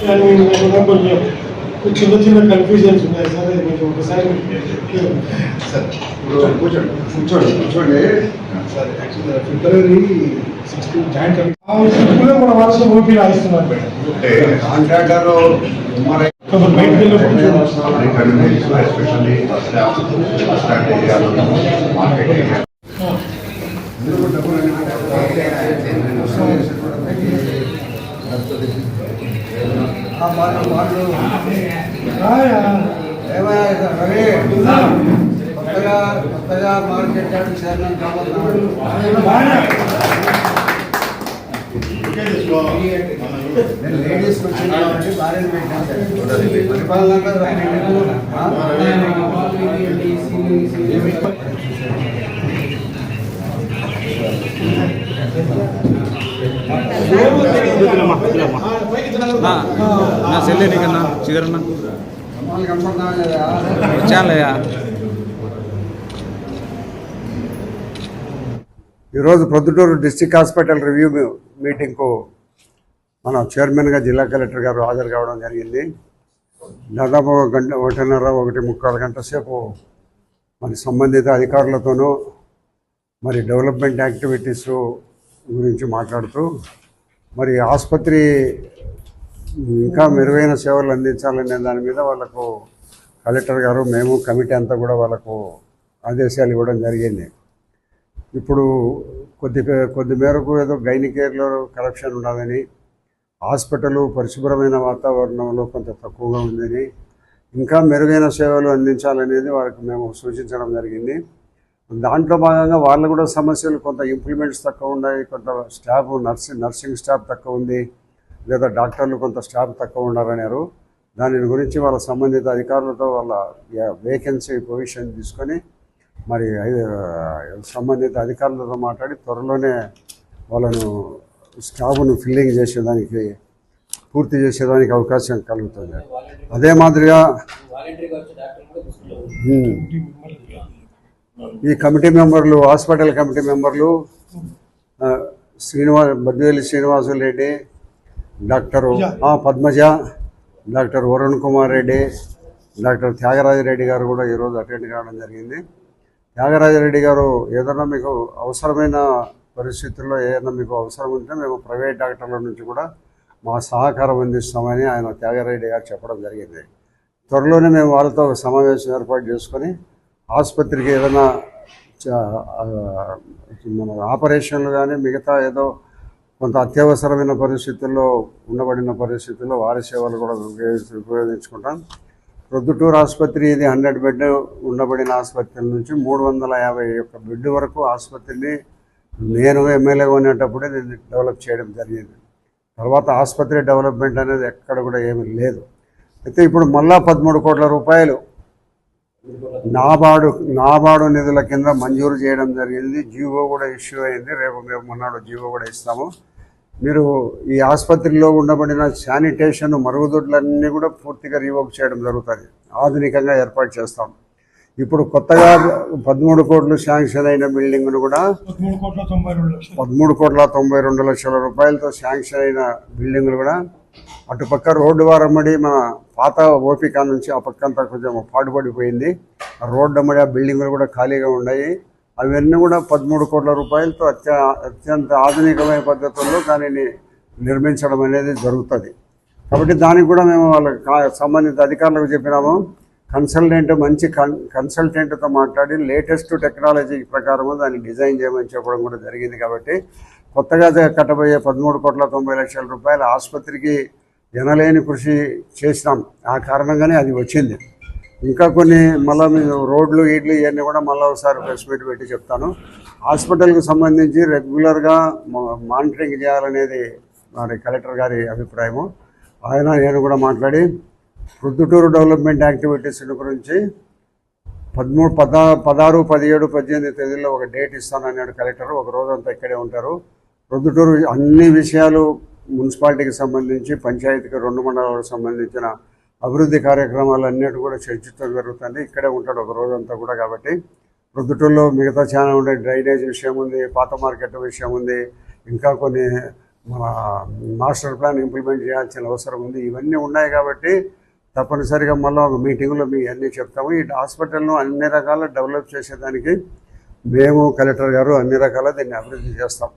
కానీ ఏమైనా కొంచెం చిన్న చిన్న కన్ఫ్యూజన్స్ ఉన్నాయి సార్ అది కొంచెం ఒకసారి సార్ ఇప్పుడు కూర్చోండి కూర్చోండి కూర్చోండి సార్ యాక్చువల్గా ఫిబ్రవరి సిక్స్టీన్ జాయింట్ కమిటీ ఇప్పుడు మన మనసు ఓపీ రాయిస్తున్నారు మేడం అంటే కాంట్రాక్టర్ ఎంఆర్ఐ కొంచెం బయటికి వెళ్ళి ఎస్పెషల్లీ స్టార్ట్ ఏరియాలో మార్కెట్ ఏరియా కొత్తగా కొత్తగా మార్కెట్ యార్డ్ చైర్మన్ కాబోతున్నాడు నేను లేడీస్కి వచ్చిన కాబట్టి భార్యను పెట్టాను సార్ పరిపాలన కదా ఆయన ఆ? నా సెల్లే నీకన్నా చిదరన్నా వచ్చానులేయా ఈరోజు ప్రొద్దుటూరు డిస్టిక్ హాస్పిటల్ రివ్యూ మీటింగ్కు మన చైర్మన్గా జిల్లా కలెక్టర్ గారు హాజరు కావడం జరిగింది. దాదాపు ఒక గంట ఒకటిన్నర ఒకటి ముక్కాలు గంట సేపు మరి సంబంధిత అధికారులతోనూ మరి డెవలప్మెంట్ యాక్టివిటీస్ గురించి మాట్లాడుతూ మరి ఆసుపత్రి ఇంకా మెరుగైన సేవలు అందించాలనే దాని మీద వాళ్ళకు కలెక్టర్ గారు మేము కమిటీ అంతా కూడా వాళ్ళకు ఆదేశాలు ఇవ్వడం జరిగింది. ఇప్పుడు కొద్ది కొద్ది మేరకు ఏదో గైనికేర్లో కరప్షన్ ఉన్నదని హాస్పిటల్ పరిశుభ్రమైన వాతావరణంలో కొంత తక్కువగా ఉందని ఇంకా మెరుగైన సేవలు అందించాలనేది వారికి మేము సూచించడం జరిగింది. దాంట్లో భాగంగా వాళ్ళు కూడా సమస్యలు కొంత ఇంప్లిమెంట్స్ తక్కువ ఉన్నాయి కొంత స్టాఫ్ నర్సింగ్ నర్సింగ్ స్టాఫ్ తక్కువ ఉంది. లేదా డాక్టర్లు కొంత స్టాఫ్ తక్కువ ఉన్నారన్నారు దాని గురించి వాళ్ళ సంబంధిత అధికారులతో వాళ్ళ వేకెన్సీ పొజిషన్ తీసుకొని మరి సంబంధిత అధికారులతో మాట్లాడి త్వరలోనే వాళ్ళను స్టాఫ్ను ఫిల్లింగ్ చేసేదానికి పూర్తి చేసేదానికి అవకాశం కలుగుతుంది. అదే మాదిరిగా ఈ కమిటీ మెంబర్లు హాస్పిటల్ కమిటీ మెంబర్లు శ్రీనివాస్ బద్వేలి శ్రీనివాసులు రెడ్డి డాక్టర్ ఆ, పద్మజ డాక్టర్ వరుణ్ కుమార్ రెడ్డి డాక్టర్ త్యాగరాజరెడ్డి గారు కూడా ఈరోజు అటెండ్ కావడం జరిగింది. త్యాగరాజరెడ్డి గారు ఏదైనా మీకు అవసరమైన పరిస్థితుల్లో ఏదైనా మీకు అవసరం ఉంటే మేము ప్రైవేట్ డాక్టర్ల నుంచి కూడా మా సహకారం అందిస్తామని ఆయన త్యాగరాజరెడ్డి గారు చెప్పడం జరిగింది. త్వరలోనే మేము వాళ్ళతో ఒక సమావేశం ఏర్పాటు చేసుకొని ఆసుపత్రికి ఏదైనా మన ఆపరేషన్లు కానీ మిగతా ఏదో కొంత అత్యవసరమైన పరిస్థితుల్లో ఉండబడిన పరిస్థితుల్లో వారి సేవలు కూడా ఉపయోగించ ఉపయోగించుకుంటాం. ప్రొద్దుటూరు ఆసుపత్రి ఇది హండ్రెడ్ బెడ్ ఉండబడిన ఆసుపత్రి నుంచి మూడు వందల యాభై ఒక్క బెడ్ వరకు ఆసుపత్రిని నేను ఎమ్మెల్యేగా ఉండేటప్పుడే దీన్ని డెవలప్ చేయడం జరిగింది. తర్వాత ఆసుపత్రి డెవలప్మెంట్ అనేది ఎక్కడ కూడా ఏమీ లేదు. అయితే ఇప్పుడు మళ్ళా పదమూడు కోట్ల రూపాయలు నాబార్డు నాబార్డు నిధుల కింద మంజూరు చేయడం జరిగింది. జీవో కూడా ఇష్యూ అయింది. రేపు మేము మొన్నాడు జీవో కూడా ఇస్తాము. మీరు ఈ ఆసుపత్రిలో ఉండబడిన శానిటేషన్ మరుగుదొడ్లన్నీ కూడా పూర్తిగా రీవోక్ చేయడం జరుగుతుంది. ఆధునికంగా ఏర్పాటు చేస్తాం. ఇప్పుడు కొత్తగా పదమూడు కోట్లు శాంక్షన్ అయిన బిల్డింగ్ను కూడా పదమూడు కోట్ల తొంభై రెండు లక్షలు. పదమూడు కోట్ల తొంభై రెండు లక్షల రూపాయలతో శాంక్షన్ అయిన బిల్డింగులు కూడా అటుపక్క రోడ్డు వారమ్మడి మన పాత ఓపిక నుంచి ఆ పక్కంతా కొంచెం పాటుపడిపోయింది రోడ్డు అమ్మడి ఆ బిల్డింగులు కూడా ఖాళీగా ఉన్నాయి. అవన్నీ కూడా పదమూడు కోట్ల రూపాయలతో అత్య అత్యంత ఆధునికమైన పద్ధతుల్లో దానిని నిర్మించడం అనేది జరుగుతుంది. కాబట్టి దానికి కూడా మేము వాళ్ళకి సంబంధిత అధికారులకు చెప్పినాము. కన్సల్టెంట్ మంచి కన్ కన్సల్టెంట్తో మాట్లాడి లేటెస్ట్ టెక్నాలజీ ప్రకారము దాన్ని డిజైన్ చేయమని చెప్పడం కూడా జరిగింది కాబట్టి కొత్తగా కట్టబోయే పదమూడు కోట్ల తొంభై లక్షల రూపాయల ఆసుపత్రికి జనలేని కృషి చేసినాం. ఆ కారణంగానే అది వచ్చింది. ఇంకా కొన్ని మళ్ళీ మీరు రోడ్లు ఇడ్లు ఇవన్నీ కూడా మళ్ళీ ఒకసారి ప్రెస్ మీట్ పెట్టి చెప్తాను. హాస్పిటల్కి సంబంధించి రెగ్యులర్గా మా- మానిటరింగ్ చేయాలనేది మరి కలెక్టర్ గారి అభిప్రాయము. ఆయన నేను కూడా మాట్లాడి ప్రొద్దుటూరు డెవలప్మెంట్ యాక్టివిటీస్ గురించి పదమూడు పద పదహారు పదిహేడు పద్దెనిమిది తేదీల్లో ఒక డేట్ ఇస్తానన్నాడు కలెక్టర్. ఒక రోజంతా ఇక్కడే ఉంటారు. ప్రొద్దుటూరు అన్ని విషయాలు మున్సిపాలిటీకి సంబంధించి పంచాయతీకి రెండు మండలాలకు సంబంధించిన అభివృద్ధి కార్యక్రమాలన్నిటి కూడా చర్చించడం జరుగుతుంది. ఇక్కడే ఉంటాడు ఒక రోజంతా కూడా కాబట్టి. ప్రొద్దుటూరులో మిగతా చాలా ఉండే డ్రైనేజ్ విషయం ఉంది పాత మార్కెట్ విషయం ఉంది ఇంకా కొన్ని మన మాస్టర్ ప్లాన్ ఇంప్లిమెంట్ చేయాల్సిన అవసరం ఉంది. ఇవన్నీ ఉన్నాయి కాబట్టి తప్పనిసరిగా మళ్ళీ ఒక మీటింగ్లో మీ అన్నీ చెప్తాము. ఈ హాస్పిటల్ను అన్ని రకాల డెవలప్ చేసేదానికి మేము కలెక్టర్ గారు అన్ని రకాల దీన్ని అభివృద్ధి చేస్తాం.